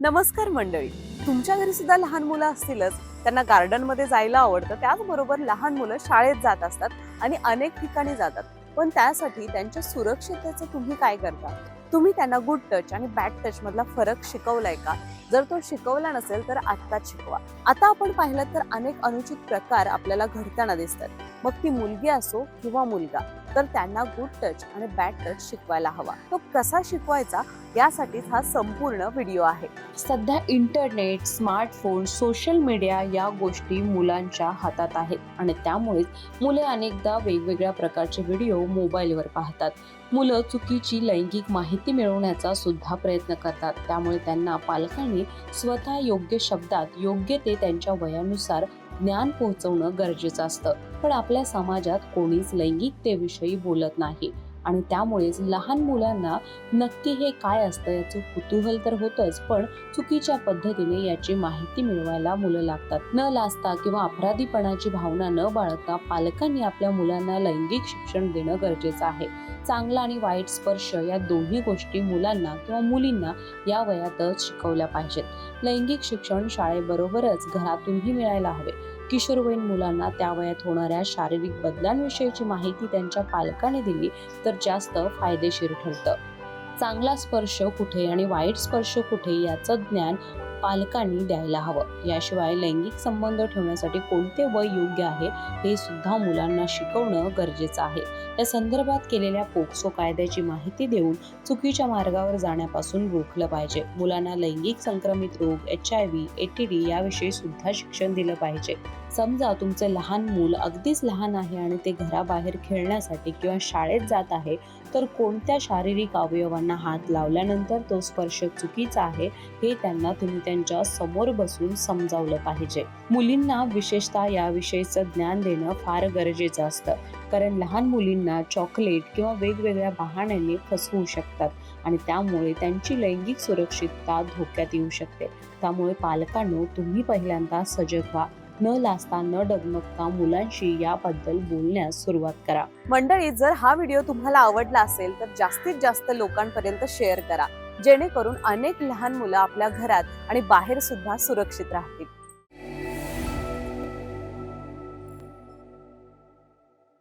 नमस्कार मंडळी. तुमच्या घरी सुद्धा लहान मुलं असतीलच. त्यांना गार्डनमध्ये जायला आवडतं. त्याचबरोबर लहान मुलं शाळेत जात असतात आणि अनेक ठिकाणी जातात. पण त्यासाठी त्यांच्या सुरक्षिततेचं तुम्ही काय करता? तुम्ही त्यांना गुड टच आणि बॅड टच मधला फरक शिकवलाय का? जर तो शिकवला नसेल तर आत्ताच शिकवा. आता आपण पाहिलं तर अनेक अनुचित प्रकार आपल्याला घडताना दिसतात. मग ती मुलगी असो किंवा मुलगा तर त्यांना गुड टच आणि बॅड टच शिकवायला हवा. तो कसा शिकवायचा? यासाठीच हा संपूर्ण व्हिडिओ आहे. सध्या इंटरनेट स्मार्टफोन सोशल मीडिया या गोष्टी मुलांच्या हातात आहेत. आणि त्यामुळेच मुले अनेकदा वेगवेगळ्या प्रकारचे व्हिडिओ मोबाईलवर पाहतात. मुलं चुकीची लैंगिक माहिती मिळवण्याचा सुद्धा प्रयत्न करतात. त्यामुळे त्यांना पालकांनी स्वतः योग्य शब्दात योग्य ते त्यांच्या वयानुसार ज्ञान पोहोचवणं गरजेचं असतं. पण आपल्या समाजात कोणीच लैंगिकतेविषयी बोलत नाही. आणि त्यामुळेच लहान मुलांना नक्की हे काय असतं याचं कुतूहल तर होतच पण चुकीच्या पद्धतीने याची माहिती मिळवायला मुलं लागतात. न लाजता किंवा अपराधीपणाची भावना न बाळगता पालकांनी आपल्या मुलांना लैंगिक शिक्षण देणं गरजेचं आहे. चांगला आणि वाईट स्पर्श या दोन्ही गोष्टी मुलांना किंवा मुलींना या वयातच शिकवल्या पाहिजेत. लैंगिक शिक्षण शाळेबरोबरच घरातूनही मिळायला हवे. किशोरवयीन मुलांना त्या वयात होणाऱ्या शारीरिक बदलांविषयीची माहिती त्यांच्या पालकाने दिली तर जास्त फायदेशीर ठरतं. चांगला स्पर्श कुठे आणि वाईट स्पर्श कुठे याचं ज्ञान पालकांनी द्यायला हवं. याशिवाय लैंगिक संबंध ठेवण्यासाठी कोणते वय योग्य आहे हे सुद्धा मुलांना शिकवणं गरजेचं आहे. या संदर्भात केलेल्या पोक्सो कायद्याची माहिती देऊन चुकीच्या मार्गावर जाण्यापासून रोखलं पाहिजे. मुलांना लैंगिक संक्रमित रोग एच आय व्ही एटीडी याविषयी सुद्धा शिक्षण दिलं पाहिजे. समजा तुमचं लहान मूल अगदीच लहान आहे आणि ते घराबाहेर खेळण्यासाठी किंवा शाळेत जात आहे तर कोणत्या शारीरिक अवयवांना हात लावल्यानंतर तो स्पर्श चुकीचा आहे हे त्यांना तुम्ही त्यांच्यासमोर बसून समजावलं पाहिजे. मुलींना विशेषतः याविषयीचं ज्ञान देणं फार गरजेचं असतं. कारण लहान मुलींना चॉकलेट किंवा वेगवेगळ्या बहाण्याने फसवू शकतात आणि त्यामुळे त्यांची लैंगिक सुरक्षितता धोक्यात येऊ शकते. त्यामुळे पालकांनो तुम्ही पहिल्यांदा सजग व्हा. न लाजता न डगमगता मुलांशी याबद्दल बोलण्यास सुरुवात करा. मंडळी जर हा व्हिडिओ तुम्हाला आवडला असेल तर जास्तीत जास्त लोकांपर्यंत शेअर करा. जेणेकरून अनेक लहान मुलं आपल्या घरात आणि बाहेर सुद्धा सुरक्षित राहतील.